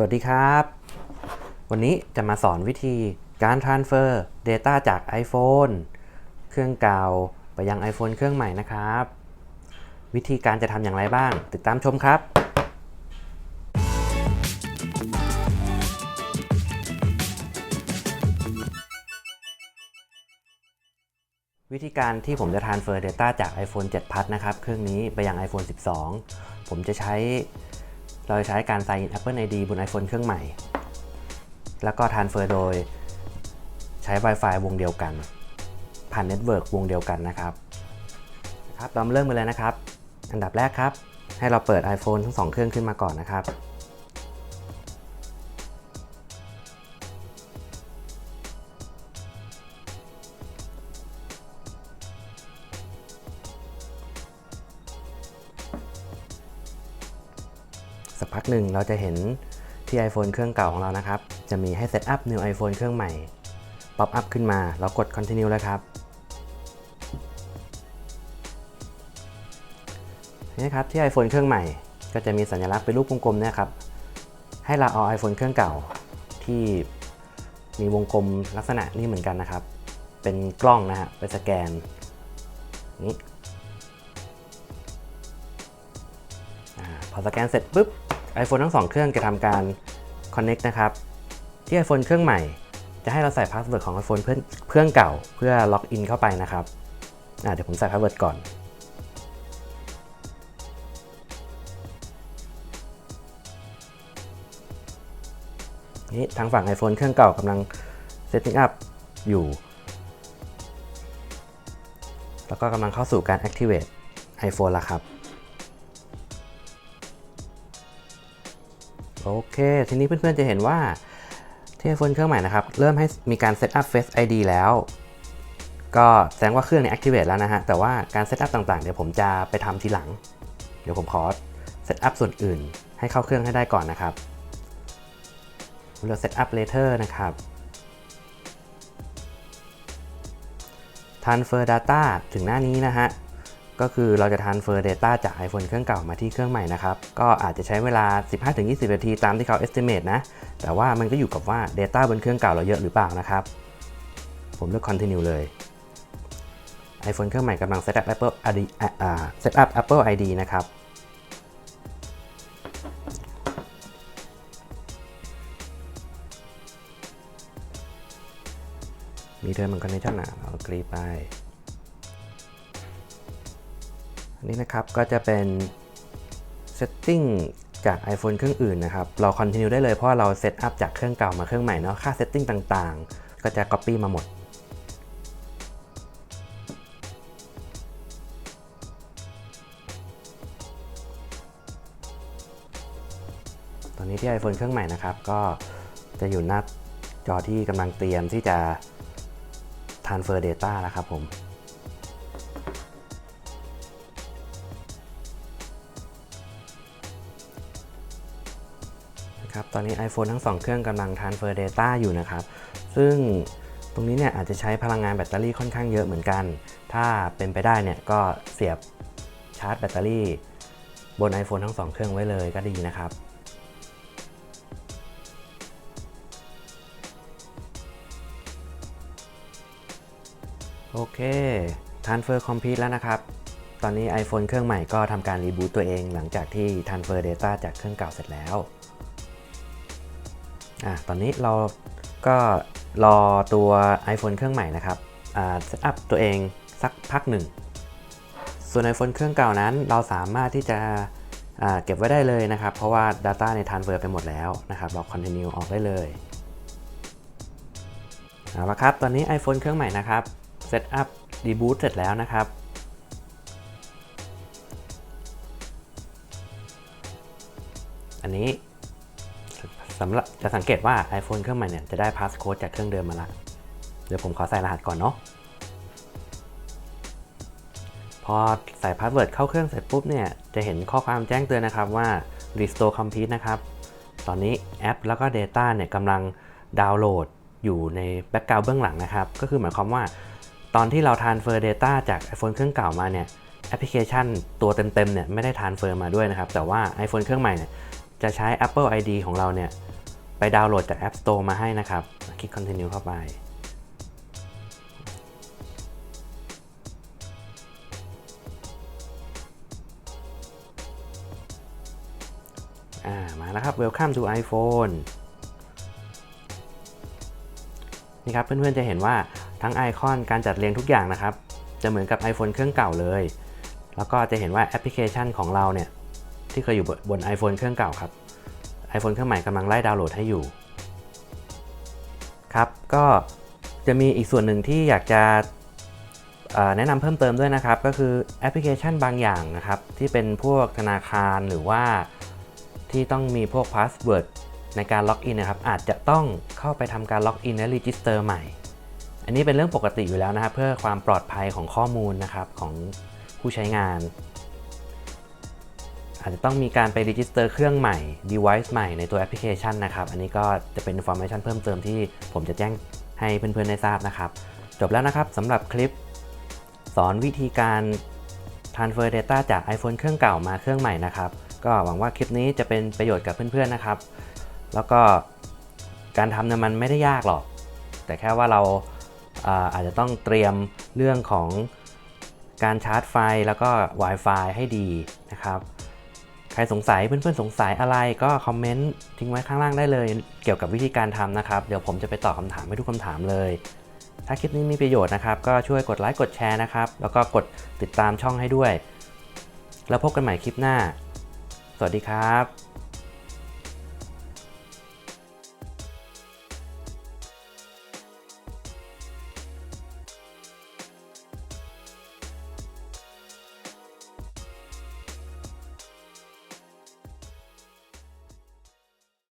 สวัสดีครับ วันนี้จะมาสอนวิธีการ transfer data จาก iPhone เครื่องเก่าไปยัง iPhone เครื่องใหม่นะครับ วิธีการจะทำอย่างไรบ้าง ติดตามชมครับ วิธีการที่ผมจะ transfer data จาก iPhone 7 Plus นะครับ เครื่องนี้ไปยัง iPhone 12 ผมจะใช้ เราจะใช้การ sign in Apple ID บน iPhone เครื่องใหม่ แล้วก็ transfer โดยใช้ Wi-Fi วงเดียวกัน ผ่านเน็ตเวิร์กวงเดียวกันนะครับครับเราเริ่มกันเลยนะครับ อันดับแรกครับ ให้เราเปิด iPhone ทั้งสองเครื่องขึ้นมาก่อนนะครับ สักพักหนึ่งเราจะเห็นที่ iPhone เครื่องเก่าของเรานะครับ จะมีให้ Set up New iPhone เครื่องใหม่ป๊อปอัพขึ้นมา เรากด Continue แล้วครับนี่ครับที่ iPhone เครื่องใหม่ ก็จะมีสัญลักษณ์เป็นรูปวงกลมเนี่ยครับให้เราเอา iPhone เครื่องเก่าที่มีวงกลมลักษณะนี้เหมือนกันนะครับ เป็นกล้องนะฮะไปสแกนนี้อาพอสแกนเสร็จปุ๊บ iPhone ทั้งสองเครื่องจะทำการ Connect นะครับ ที่ iPhone เครื่องใหม่ จะให้เราใส่พาสเวิร์ดของ iPhone เพื่อนเครื่องเก่าเพื่อล็อกอินเข้าไปนะครับเดี๋ยวผมใส่พาสเวิร์ดก่อน นี่ทางฝั่ง iPhone เครื่องเก่ากำลัง setting up อยู่ แล้วก็กำลังเข้าสู่การ activate iPhone แล้วครับ โอเค ทีนี้เพื่อนๆจะเห็นว่าเที่ iPhone เครื่องใหม่นะครับ เริ่มให้มีการ set up Face ID แล้ว ก็แสดงว่าเครื่องนี้ activate แล้วนะฮะ แต่ว่าการ set up ต่างๆ เดี๋ยวผมจะไปทำทีหลัง เดี๋ยวผมขอ set up ส่วนอื่น ให้เข้าเครื่องให้ได้ก่อนนะครับเลือก set up later นะครับ transfer data ถึงหน้านี้นะฮะ ก็คือเราจะ transfer data จาก iPhone เครื่องเก่ามาที่เครื่องใหม่นะครับ ก็อาจจะใช้เวลา 15-20 นาทีตามที่เขา estimate นะ แต่ว่ามันก็อยู่กับว่า data บนเครื่องเก่าเราเยอะหรือเปล่านะครับ ผมเลือก continue เลย iPhone เครื่องใหม่กำลัง set up Apple ID อ่า set up Apple ID นะครับ มีเทอร์มันคอนเนคชั่นนะเรากรีไป อันนี้นะครับก็จะเป็น setting จาก iPhone เครื่องอื่นนะครับ เรา continue ได้เลยเพราะเราเซตอัพจากเครื่องเก่ามาเครื่องใหม่เนาะ ค่า setting ต่างๆ ก็จะ copy มาหมด ตอนนี้ที่ iPhone เครื่องใหม่นะครับ ก็จะอยู่หน้าจอที่กำลังเตรียมที่จะ transfer data แล้วครับผม ตอนนี้ iPhone ทั้ง 2 เครื่องกำลัง transfer data อยู่นะครับ ซึ่งตรงนี้เนี่ยอาจจะใช้พลังงานแบตเตอรี่ค่อนข้างเยอะเหมือนกัน ถ้าเป็นไปได้เนี่ยก็เสียบชาร์จแบตเตอรี่ บน iPhone ทั้ง 2 เครื่องไว้เลยก็ดีนะครับโอเค transfer complete แล้วนะครับ ตอนนี้ iPhone เครื่องใหม่ก็ทำการรีบูตตัวเองหลังจากที่ transfer data จากเครื่องเก่าเสร็จแล้ว อะตอนนี้เราก็รอตัว iPhone เครื่องใหม่นะครับอ่า set up ตัวเองสักพักหนึ่ง ส่วน iPhone เครื่องเก่านั้น เราสามารถที่จะเก็บไว้ได้เลยนะครับ เพราะว่า Data ใน transfer ไปหมดแล้วนะครับ เรา continue ออกได้เลยเอาละครับ ตอนนี้ iPhone เครื่องใหม่นะครับ set up reboot เสร็จแล้วนะครับ อันนี้ สำหรับจะสังเกตว่า iPhone เครื่องใหม่เนี่ยจะได้ passcode จากเครื่องเดิมมาละเดี๋ยวผมขอใส่รหัสก่อนเนาะพอใส่พาสเวิร์ดเข้าเครื่องเสร็จปุ๊บเนี่ยจะเห็นข้อความแจ้งเตือนนะครับว่า restore complete นะครับ ตอนนี้แอปแล้วก็ Data เนี่ยกำลังดาวน์โหลดอยู่ในแบ็กกราวด์เบื้องหลังนะครับ ก็คือหมายความว่า ตอนที่เรา transfer data จาก iPhone เครื่องเก่ามาเนี่ยแอปพลิเคชันตัวเต็มๆเนี่ยไม่ได้ transfer มาด้วยนะครับ แต่ว่า iPhone เครื่องใหม่เนี่ยจะใช้ Apple ID ของเราเนี่ย ไปดาวน์โหลดจาก App Store มาให้นะครับ คลิก continue เข้าไปอ่ามาแล้วครับ Welcome to iPhone นี่ครับเพื่อนๆจะเห็นว่าทั้งไอคอนการจัดเรียงทุกอย่างนะครับ จะเหมือนกับ iPhone เครื่องเก่าเลย แล้วก็จะเห็นว่าแอปพลิเคชันของเราเนี่ย ที่เคยอยู่บน iPhone เครื่องเก่าครับ iPhone เครื่องใหม่กำลังไล่ดาวน์โหลดให้อยู่ ครับ ก็จะมีอีกส่วนหนึ่งที่อยากจะแนะนำเพิ่มเติมด้วยนะครับ ก็คือแอปพลิเคชันบางอย่างนะครับ ที่เป็นพวกธนาคารหรือว่าที่ต้องมีพวกพาสเวิร์ดในการล็อกอินนะครับ อาจจะต้องเข้าไปทำการล็อกอินและรีจิสเตอร์ใหม่ อันนี้เป็นเรื่องปกติอยู่แล้วนะครับ เพื่อความปลอดภัยของข้อมูลนะครับของผู้ใช้งาน อาจจะต้องมีการไปรีจิสเตอร์เครื่องใหม่ device ใหม่ในตัวแอปพลิเคชันนะครับ อันนี้ก็จะเป็น information เพิ่มเติมที่ผมจะแจ้งให้เพื่อนๆได้ทราบนะครับ จบแล้วนะครับสำหรับคลิป สอนวิธีการ transfer data จาก iPhone เครื่องเก่ามาเครื่องใหม่นะครับ ก็หวังว่าคลิปนี้จะเป็นประโยชน์กับเพื่อนๆนะครับ แล้วก็การทำเนี่ยมันไม่ได้ยากหรอก แต่แค่ว่าเราอาจจะต้องเตรียมเรื่องของการชาร์จไฟแล้วก็ Wi-Fi ให้ดีนะครับ รสงสัยเพื่อนๆสงสัยอะไรก็คอมเมนต์ทิ้งไว้ข้างล่างได้เลย เกี่ยวกับวิธีการทำนะครับ เดี๋ยวผมจะไปตอบคำถามให้ทุกคำถามเลย ถ้าคลิปนี้มีประโยชน์นะครับ ก็ช่วยกดไลค์กดแชร์นะครับ แล้วก็กดติดตามช่องให้ด้วย แล้วพบกันใหม่คลิปหน้า สวัสดีครับ